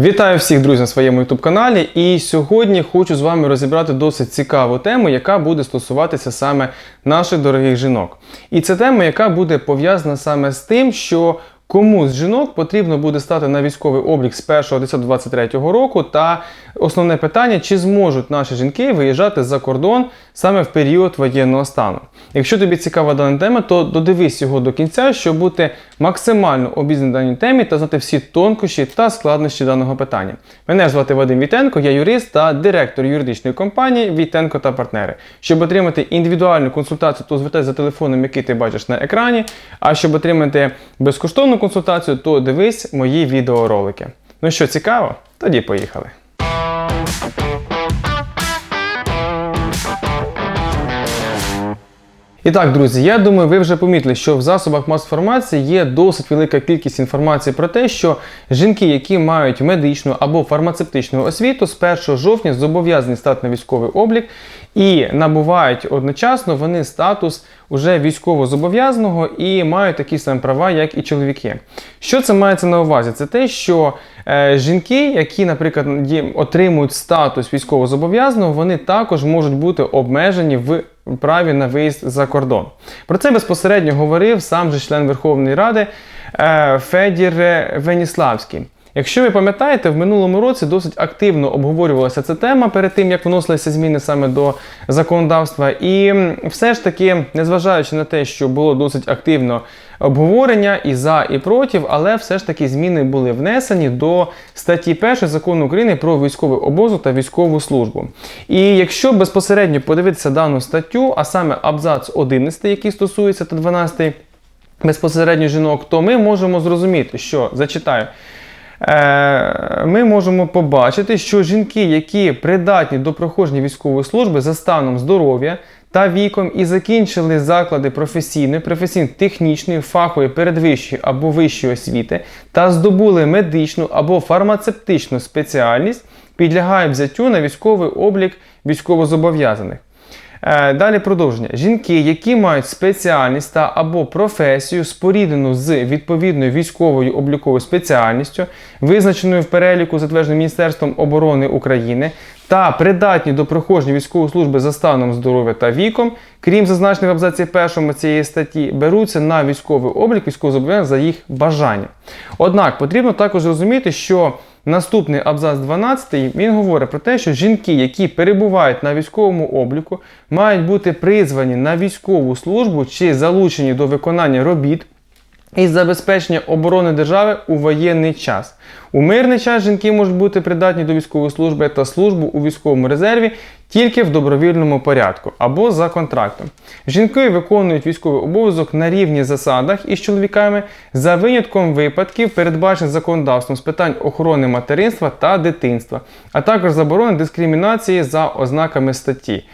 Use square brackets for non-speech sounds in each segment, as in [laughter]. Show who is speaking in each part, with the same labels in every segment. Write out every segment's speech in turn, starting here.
Speaker 1: Вітаю всіх друзів на своєму YouTube каналі. І сьогодні хочу з вами розібрати досить цікаву тему, яка буде стосуватися саме наших дорогих жінок. І це тема, яка буде пов'язана саме з тим, що кому з жінок потрібно буде стати на військовий облік з 1.10.23 року. Та основне питання, чи зможуть наші жінки виїжджати за кордон саме в період воєнного стану. Якщо тобі цікава дана тема, то додивись його до кінця, щоб бути максимально обізнаний даній темі та знати всі тонкощі та складнощі даного питання. Мене звати Вадим Вітенко, я юрист та директор юридичної компанії Вітенко та партнери. Щоб отримати індивідуальну консультацію, то звертайся за телефоном, який ти бачиш на екрані. А щоб отримати безкоштовну консультацію, то дивись мої відеоролики. Ну що, цікаво? Тоді поїхали. І так, друзі, я думаю, ви вже помітили, що в засобах масової інформації є досить велика кількість інформації про те, що жінки, які мають медичну або фармацевтичну освіту, з 1 жовтня зобов'язані стати на військовий облік і набувають одночасно вони статус уже військовозобов'язаного і мають такі самі права, як і чоловіки. Що це мається на увазі? Це те, що е, жінки, які, наприклад, отримують статус військовозобов'язаного, вони також можуть бути обмежені в праві на виїзд за кордон. Про це безпосередньо говорив сам же член Верховної Ради е, Федір Веніславський. Якщо ви пам'ятаєте, в минулому році досить активно обговорювалася ця тема перед тим, як вносилися зміни саме до законодавства. І все ж таки, незважаючи на те, що було досить активно обговорення і за, і проти, але все ж таки зміни були внесені до статті 1 закону України про військовий обов'язок та військову службу. І якщо безпосередньо подивитися дану статтю, а саме абзац 11, який стосується та 12 безпосередньо жінок, то ми можемо зрозуміти, що зачитаю. Е, Ми можемо побачити, що жінки, які придатні до проходження військової служби за станом здоров'я та віком і закінчили заклади професійної, професійно-технічної, фахової, передвищої або вищої освіти та здобули медичну або фармацевтичну спеціальність, підлягають взяттю на військовий облік військовозобов'язаних. Е, Далі продовження. Жінки, які мають спеціальність та або професію, споріднену з відповідною військовою обліковою спеціальністю, визначеною в переліку, затвердженим Міністерством оборони України, та придатні до проходження військової служби за станом здоров'я та віком, крім зазначених в абзаці першому цієї статті, беруться на військовий облік військовозобов'язаних за їх бажанням. Однак потрібно також розуміти, що Наступний абзац 12 він говорить про те, що жінки, які перебувають на військовому обліку, мають бути призвані на військову службу чи залучені до виконання робіт із забезпечення оборони держави у воєнний час. У мирний час жінки можуть бути придатні до військової служби та службу у військовому резерві тільки в добровільному порядку або за контрактом. Жінки виконують військовий обов'язок на рівні засадах із чоловіками за винятком випадків, передбачених законодавством з питань охорони материнства та дитинства, а також заборони дискримінації за ознаками статті.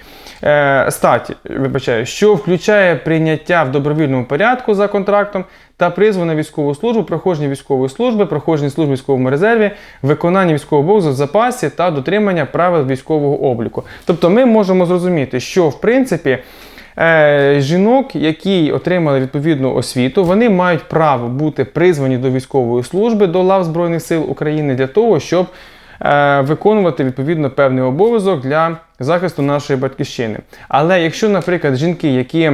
Speaker 1: Е, статі, вибачаю, що включає прийняття в добровільному порядку за контрактом та призву на військову службу, проходження військової служби, проходження служби військовому резерві, виконання військового обов'язку в запасі та дотримання правил військового обліку. Тобто ми можемо зрозуміти, що в принципі. Е, жінок, які отримали відповідну освіту, вони мають право бути призвані до військової служби до лав Збройних сил України для того, щоб виконувати відповідно певний обов'язок для захисту нашої батьківщини. Але якщо, наприклад, жінки, які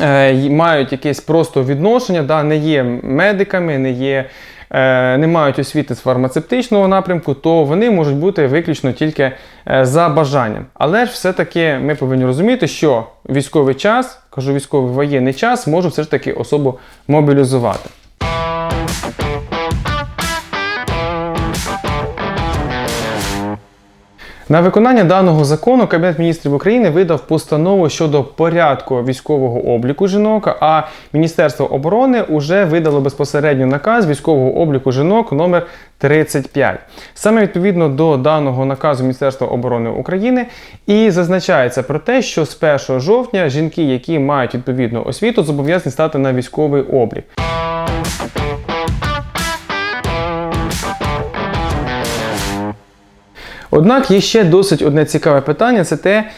Speaker 1: е, мають якесь просто відношення, да, не є медиками, не є. е, Не мають освіти з фармацевтичного напрямку, то вони можуть бути виключно тільки е, за бажанням. Але ж все-таки ми повинні розуміти, що військовий час, кажу військовий воєнний час, може все ж таки особу мобілізувати. На виконання даного закону Кабінет міністрів України видав постанову щодо порядку військового обліку жінок, а Міністерство оборони вже видало безпосередньо наказ військового обліку жінок номер 35. Саме відповідно до даного наказу Міністерства оборони України і зазначається про те, що з 1 жовтня жінки, які мають відповідну освіту, зобов'язані стати на військовий облік. Однак є ще досить одне цікаве питання: це те,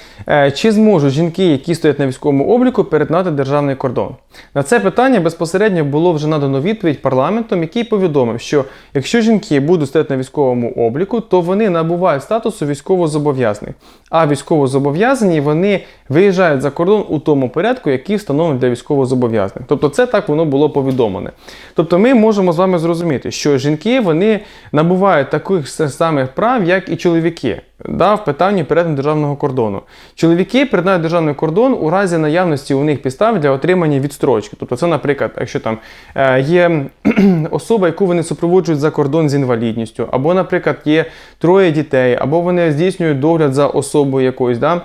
Speaker 1: чи зможуть жінки, які стоять на військовому обліку, перетнати державний кордон? На це питання безпосередньо було вже надано відповідь парламентом, який повідомив, що якщо жінки будуть стояти на військовому обліку, то вони набувають статусу військовозобов'язаних. А військовозобов'язані вони виїжджають за кордон у тому порядку, який встановлений для військовозобов'язаних. Тобто, це так воно було повідомлене. Тобто, ми можемо з вами зрозуміти, що жінки вони набувають таких самих прав, як і чоловіки. Да, в питанні перетину державного кордону. Чоловіки перетинають державний кордон у разі наявності у них підстав для отримання відстрочки. Тобто, це, наприклад, якщо там е, є [clears throat] особа, яку вони супроводжують за кордон з інвалідністю, або, наприклад, є троє дітей, або вони здійснюють догляд за особою якоюсь. Да?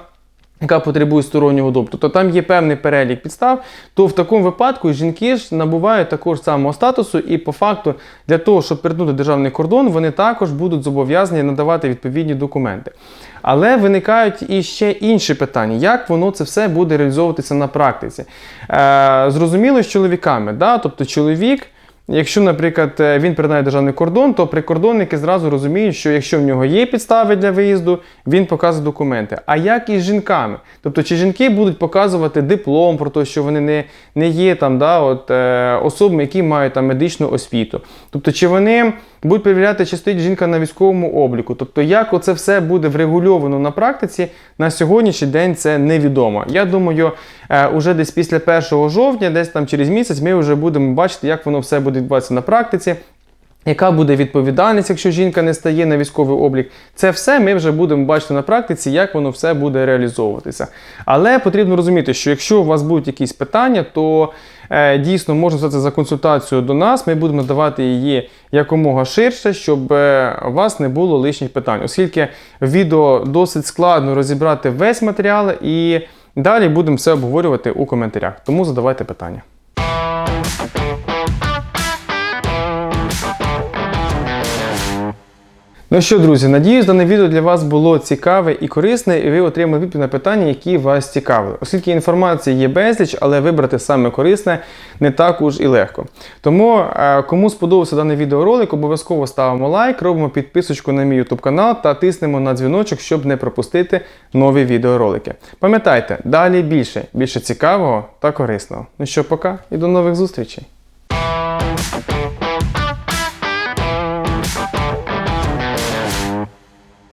Speaker 1: Яка потребує стороннього догляду, тобто там є певний перелік підстав, то в такому випадку жінки ж набувають також самого статусу, і по факту для того, щоб перетнути державний кордон, вони також будуть зобов'язані надавати відповідні документи. Але виникають і ще інші питання, як воно це все буде реалізовуватися на практиці. Е, зрозуміло з чоловіками, да? тобто чоловік. Якщо, наприклад, е, він перетинає державний кордон, то прикордонники зразу розуміють, що якщо в нього є підстави для виїзду, він показує документи. А як із жінками? Тобто, чи жінки будуть показувати диплом про те, що вони не, не є там, да, от, е, особами, які мають там медичну освіту? Тобто, чи вони будуть перевіряти, чи стоїть жінка на військовому обліку? Тобто, як оце все буде врегульовано на практиці, на сьогоднішній день це невідомо. Я думаю, е, уже десь після 1 жовтня, десь там через місяць, ми вже будемо бачити, як воно все буде відбуватися на практиці. Яка буде відповідальність, якщо жінка не стає на військовий облік? Це все ми вже будемо бачити на практиці, як воно все буде реалізовуватися. Але потрібно розуміти, що якщо у вас будуть якісь питання, то е, дійсно можна звертатися за консультацію до нас. Ми будемо надавати її якомога ширше, щоб е, у вас не було лишніх питань, оскільки відео досить складно розібрати весь матеріал, і далі будемо все обговорювати у коментарях. Тому задавайте питання. Ну що, друзі, надіюсь, дане відео для вас було цікаве і корисне, і ви отримали відповідь на питання, які вас цікавили. Оскільки інформації є безліч, але вибрати саме корисне не так уж і легко. Тому, е, кому сподобався даний відеоролик, обов'язково ставимо лайк, робимо підписочку на мій YouTube канал та тиснемо на дзвіночок, щоб не пропустити нові відеоролики. Пам'ятайте, далі більше, більше цікавого та корисного. Ну що, пока і до нових зустрічей!